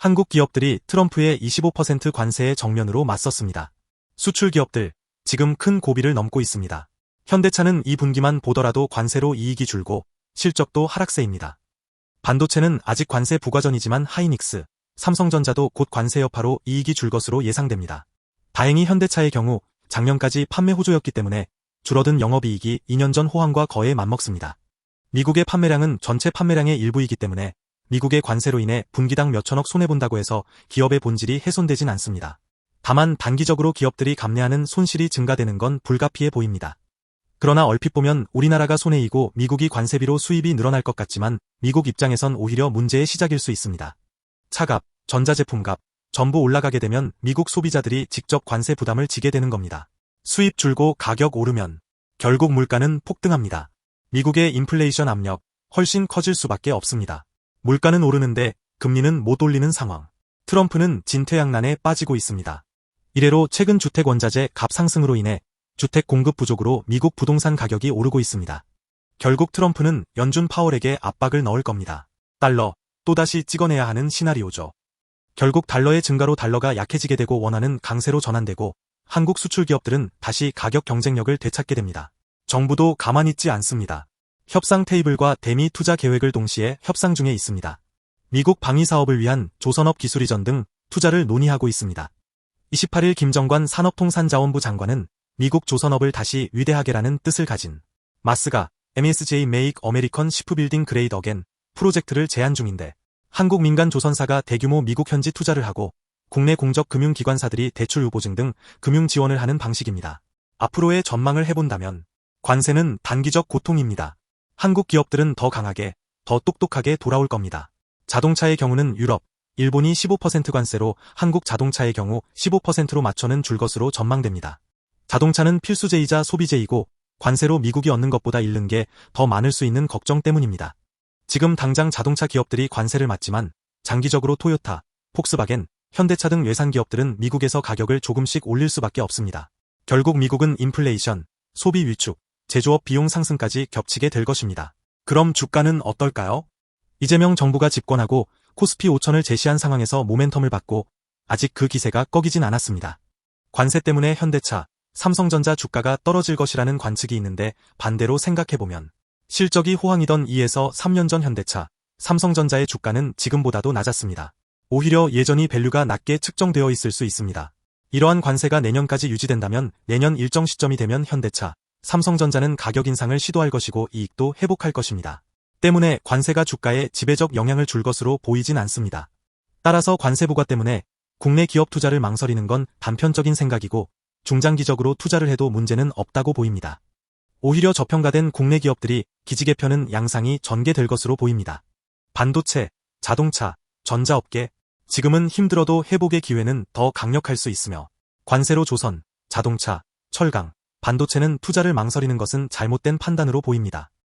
한국 기업들이 트럼프의 25% 관세에 정면으로 맞섰습니다. 수출 기업들, 지금 큰 고비를 넘고 있습니다. 현대차는 이 분기만 보더라도 관세로 이익이 줄고 실적도 하락세입니다. 반도체는 아직 관세 부과전이지만 하이닉스, 삼성전자도 곧 관세 여파로 이익이 줄 것으로 예상됩니다. 다행히 현대차의 경우 작년까지 판매 호조였기 때문에 줄어든 영업이익이 2년 전 호황과 거의 맞먹습니다. 미국의 판매량은 전체 판매량의 일부이기 때문에 미국의 관세로 인해 분기당 몇천억 손해본다고 해서 기업의 본질이 훼손되진 않습니다. 다만 단기적으로 기업들이 감내하는 손실이 증가되는 건 불가피해 보입니다. 그러나 얼핏 보면 우리나라가 손해이고 미국이 관세비로 수입이 늘어날 것 같지만 미국 입장에선 오히려 문제의 시작일 수 있습니다. 차값, 전자제품값, 전부 올라가게 되면 미국 소비자들이 직접 관세 부담을 지게 되는 겁니다. 수입 줄고 가격 오르면 결국 물가는 폭등합니다. 미국의 인플레이션 압력 훨씬 커질 수밖에 없습니다. 물가는 오르는데 금리는 못 올리는 상황. 트럼프는 진퇴양난에 빠지고 있습니다. 이래로 최근 주택 원자재 값 상승으로 인해 주택 공급 부족으로 미국 부동산 가격이 오르고 있습니다. 결국 트럼프는 연준 파월에게 압박을 넣을 겁니다. 달러, 또다시 찍어내야 하는 시나리오죠. 결국 달러의 증가로 달러가 약해지게 되고 원하는 강세로 전환되고 한국 수출 기업들은 다시 가격 경쟁력을 되찾게 됩니다. 정부도 가만히 있지 않습니다. 협상 테이블과 대미 투자 계획을 동시에 협상 중에 있습니다. 미국 방위 사업을 위한 조선업 기술이전 등 투자를 논의하고 있습니다. 28일 김정관 산업통상자원부 장관은 미국 조선업을 다시 위대하게라는 뜻을 가진 마스가 MSJ Make American Shipbuilding Great Again 프로젝트를 제안 중인데 한국 민간 조선사가 대규모 미국 현지 투자를 하고 국내 공적 금융기관사들이 대출 유보증 등 금융 지원을 하는 방식입니다. 앞으로의 전망을 해본다면 관세는 단기적 고통입니다. 한국 기업들은 더 강하게, 더 똑똑하게 돌아올 겁니다. 자동차의 경우는 유럽, 일본이 15% 관세로 한국 자동차의 경우 15%로 맞춰는 줄 것으로 전망됩니다. 자동차는 필수제이자 소비재이고 관세로 미국이 얻는 것보다 잃는 게 더 많을 수 있는 걱정 때문입니다. 지금 당장 자동차 기업들이 관세를 맞지만 장기적으로 토요타, 폭스바겐, 현대차 등 외산 기업들은 미국에서 가격을 조금씩 올릴 수밖에 없습니다. 결국 미국은 인플레이션, 소비 위축, 제조업 비용 상승까지 겹치게 될 것입니다. 그럼 주가는 어떨까요? 이재명 정부가 집권하고 코스피 5천을 제시한 상황에서 모멘텀을 받고 아직 그 기세가 꺼기진 않았습니다. 관세 때문에 현대차, 삼성전자 주가가 떨어질 것이라는 관측이 있는데 반대로 생각해보면 실적이 호황이던 2에서 3년 전 현대차, 삼성전자의 주가는 지금보다도 낮았습니다. 오히려 예전이 밸류가 낮게 측정되어 있을 수 있습니다. 이러한 관세가 내년까지 유지된다면 내년 일정 시점이 되면 현대차, 삼성전자는 가격 인상을 시도할 것이고 이익도 회복할 것입니다. 때문에 관세가 주가에 지배적 영향을 줄 것으로 보이진 않습니다. 따라서 관세 부과 때문에 국내 기업 투자를 망설이는 건 단편적인 생각이고 중장기적으로 투자를 해도 문제는 없다고 보입니다. 오히려 저평가된 국내 기업들이 기지개 펴는 양상이 전개될 것으로 보입니다. 반도체, 자동차, 전자업계, 지금은 힘들어도 회복의 기회는 더 강력할 수 있으며 관세로 조선, 자동차, 철강, 반도체는 투자를 망설이는 것은 잘못된 판단으로 보입니다.